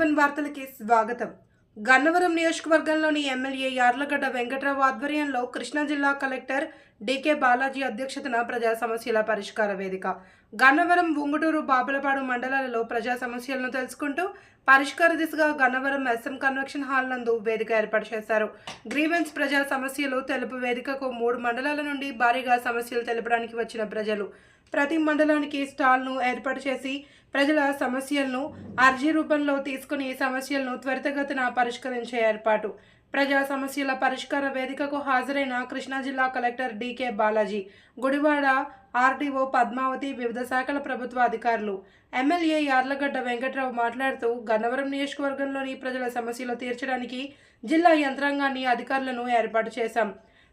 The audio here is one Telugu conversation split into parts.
సెవెన్ వార్తలకి స్వాగతం. గన్నవరం నియోజకవర్గంలోని ఎమ్మెల్యే యార్లగడ్డ వెంకట్రావు ఆధ్వర్యంలో కృష్ణా జిల్లా కలెక్టర్ డికే బాలాజీ అధ్యక్షతన ప్రజా సమస్యల పరిష్కార వేదిక. గన్నవరం ఉంగుటూరు బాపులపాడు మండలాలలో ప్రజా సమస్యలను తెలుసుకుంటూ పరిష్కార దిశగా గన్నవరం ఎస్ఎం కన్వెన్షన్ హాల్ నందు వేదిక ఏర్పాటు చేశారు. గ్రీవెన్స్ ప్రజా సమస్యలు తెలుపు వేదికకు మూడు మండలాల నుండి భారీగా సమస్యలు తెలపడానికి వచ్చిన ప్రజలు. ప్రతి మండలానికి స్టాల్ను ఏర్పాటు చేసి ప్రజల సమస్యలను అర్జీ రూపంలో తీసుకుని సమస్యలను త్వరితగతిన పరిష్కరించే ఏర్పాటు ప్రజా సమస్యల పరిష్కార వేదికకు హాజరైన కృష్ణా జిల్లా collector DK Balaji Gudivada RDO Padmavathi వివిధ శాఖల ప్రభుత్వ అధికారులు. ఎమ్మెల్యే యార్లగడ్డ వెంకట్రావు మాట్లాడుతూ గన్నవరం నియోజకవర్గంలోని ప్రజల సమస్యలు తీర్చడానికి జిల్లా యంత్రాంగాన్ని అధికారులను ఏర్పాటు చేశాం.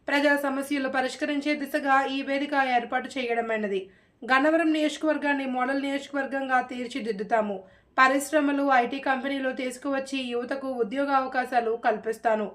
ప్రజా సమస్యలు పరిష్కరించే దిశగా ఈ వేదిక ఏర్పాటు చేయడమైనది. గన్నవరం నియోజకవర్గాన్ని మోడల్ నియోజకవర్గంగా తీర్చిదిద్దుతాము. పరిశ్రమలు ఐటీ కంపెనీలు తీసుకువచ్చి యువతకు ఉద్యోగ అవకాశాలు కల్పిస్తాను.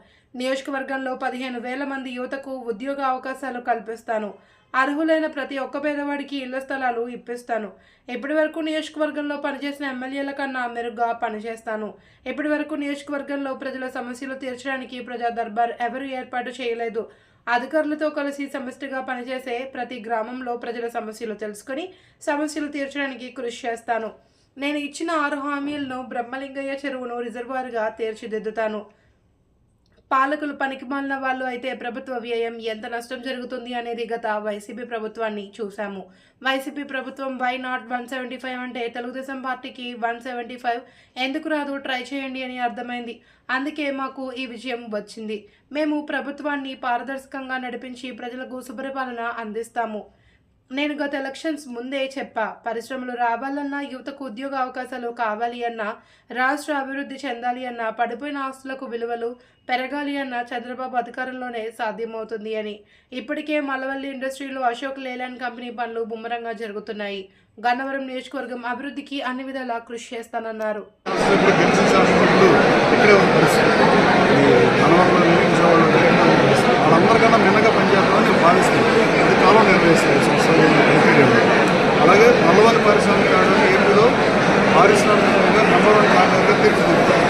నియోజకవర్గంలో పదిహేను వేల మంది యువతకు ఉద్యోగ అవకాశాలు కల్పిస్తాను. అర్హులైన ప్రతి ఒక్క పేదవాడికి ఇళ్ళ స్థలాలు ఇప్పిస్తాను. ఇప్పటి వరకు నియోజకవర్గంలో పనిచేసిన ఎమ్మెల్యేల కన్నా మెరుగ్గా పనిచేస్తాను. ఇప్పటి వరకు నియోజకవర్గంలో ప్రజల సమస్యలు తీర్చడానికి ప్రజా దర్బార్ ఎవరు ఏర్పాటు చేయలేదు. అధికారులతో కలిసి సమిష్టిగా పనిచేసే ప్రతి గ్రామంలో ప్రజల సమస్యలు తెలుసుకొని సమస్యలు తీర్చడానికి కృషి చేస్తాను. నేను ఇచ్చిన ఆరు హామీలను బ్రహ్మలింగయ్య చెరువును రిజర్వాయర్గా తీర్చిదిద్దుతాను. పాలకులు పనికిమాలిన వాళ్ళు అయితే ప్రభుత్వ వ్యయం ఎంత నష్టం జరుగుతుంది అనేది గత వైసీపీ ప్రభుత్వాన్ని చూశాము. వైసీపీ ప్రభుత్వం why not one seventy five అంటే తెలుగుదేశం పార్టీకి వన్ సెవెంటీ ఫైవ్ ఎందుకు రాదు? ట్రై చేయండి అని అర్థమైంది. అందుకే మాకు ఈ విజయం వచ్చింది. మేము ప్రభుత్వాన్ని పారదర్శకంగా నడిపించి ప్రజలకు శుభ్రపాలన అందిస్తాము. నేను గత ఎలక్షన్స్ ముందే చెప్పా పరిశ్రమలు రావాలన్నా యువతకు ఉద్యోగ అవకాశాలు కావాలి అన్నా రాష్ట్ర అభివృద్ధి చెందాలి అన్నా పడిపోయిన ఆస్తులకు విలువలు పెరగాలి అన్న చంద్రబాబు అధికారంలోనే సాధ్యమవుతుంది అని. ఇప్పటికే మలవల్లి ఇండస్ట్రీలో అశోక్ లేలాండ్ కంపెనీ పనులు బుమ్మరంగా జరుగుతున్నాయి. గన్నవరం నియోజకవర్గం అభివృద్ధికి అన్ని విధాలా కృషి చేస్తానన్నారు. స్థానం నిర్ణయిస్తాయి. సంస్థలు అలాగే నల్లవారి పారిశ్రామిక ఏపీలో పారిశ్రామికంగా నంబర్ వన్ కార్నర్గా తీర్చిదిద్దుతారు.